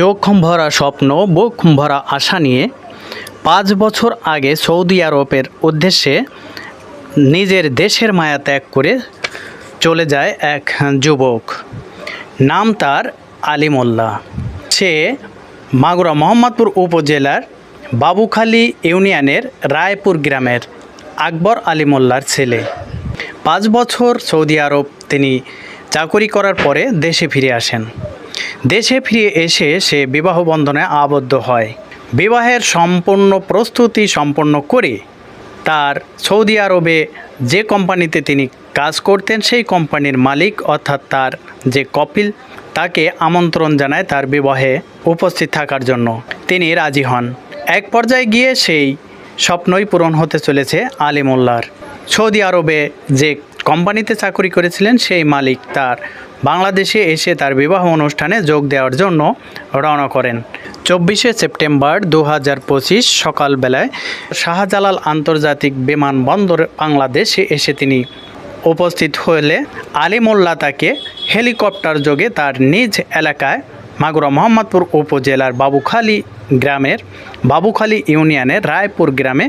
চোখ ভরা স্বপ্ন বুক ভরা আশা নিয়ে পাঁচ বছর আগে সৌদি আরবের উদ্দেশ্যে নিজের দেশের মায়া ত্যাগ করে চলে যায় এক যুবক। নাম তার আলী মোল্লা সে মাগুরা মোহাম্মদপুর উপজেলার বাবুখালী ইউনিয়নের রায়পুর গ্রামের আকবর আলী মোল্লার ছেলে। পাঁচ বছর সৌদি আরব তিনি চাকরি করার পরে দেশে ফিরে আসেন। দেশে ফিরে এসে সে বিবাহ বন্ধনে আবদ্ধ হয়। বিবাহের সম্পূর্ণ প্রস্তুতি সম্পন্ন করে তার সৌদি আরবে যে কোম্পানিতে তিনি কাজ করতেন, সেই কোম্পানির মালিক অর্থাৎ তার যে কপিল, তাকে আমন্ত্রণ জানায় তার বিবাহে উপস্থিত থাকার জন্য। তিনি রাজি হন। এক পর্যায়ে গিয়ে সেই স্বপ্নই পূরণ হতে চলেছে আলী মোল্লার সৌদি আরবে যে কোম্পানিতে চাকরি করেছিলেন সেই মালিক তার। বাংলাদেশে এসে তার বিবাহ অনুষ্ঠানে যোগ দেওয়ার জন্য রওনা করেন। চব্বিশে সেপ্টেম্বর দু হাজার পঁচিশ সকালবেলায় শাহজালাল আন্তর্জাতিক বিমানবন্দর বাংলাদেশে এসে তিনি উপস্থিত হলে আলী মোল্লা তাকে হেলিকপ্টার যোগে তার নিজ এলাকায় মাগুরা মোহাম্মদপুর উপজেলার বাবুখালী গ্রামের বাবুখালী ইউনিয়নের রায়পুর গ্রামে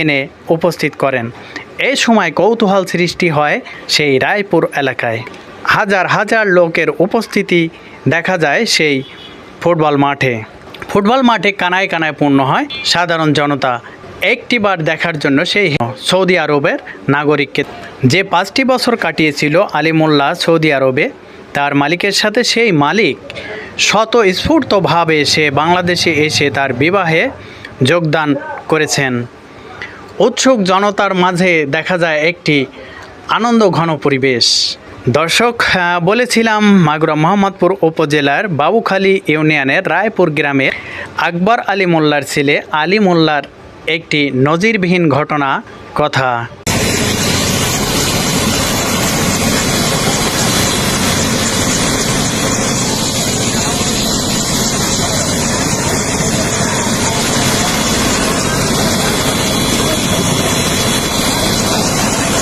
এনে উপস্থিত করেন। এই সময় কৌতূহল সৃষ্টি হয় সেই রায়পুর এলাকায়। হাজার হাজার লোকের উপস্থিতি দেখা যায় সেই ফুটবল মাঠে। ফুটবল মাঠে কানায় কানায় পূর্ণ হয় সাধারণ জনতা। একটিবার দেখার জন্য সেই সৌদি আরবের নাগরিককে যে পাঁচটি বছর কাটিয়েছিল আলিমুল্লাহ সৌদি আরবে, তার মালিকের সাথে সেই মালিক স্বতঃস্ফূর্তভাবে সে বাংলাদেশে এসে তার বিবাহে যোগদান করেছেন। উৎসুক জনতার মাঝে দেখা যায় একটি আনন্দ ঘন পরিবেশ। দর্শক বলেছিলাম মাগুরা মোহাম্মদপুর উপজেলার বাবুখালী ইউনিয়নের রায়পুর গ্রামের আকবর আলী মোল্লার ছেলে আলী মোল্লার একটি নজিরবিহীন ঘটনা, কথা।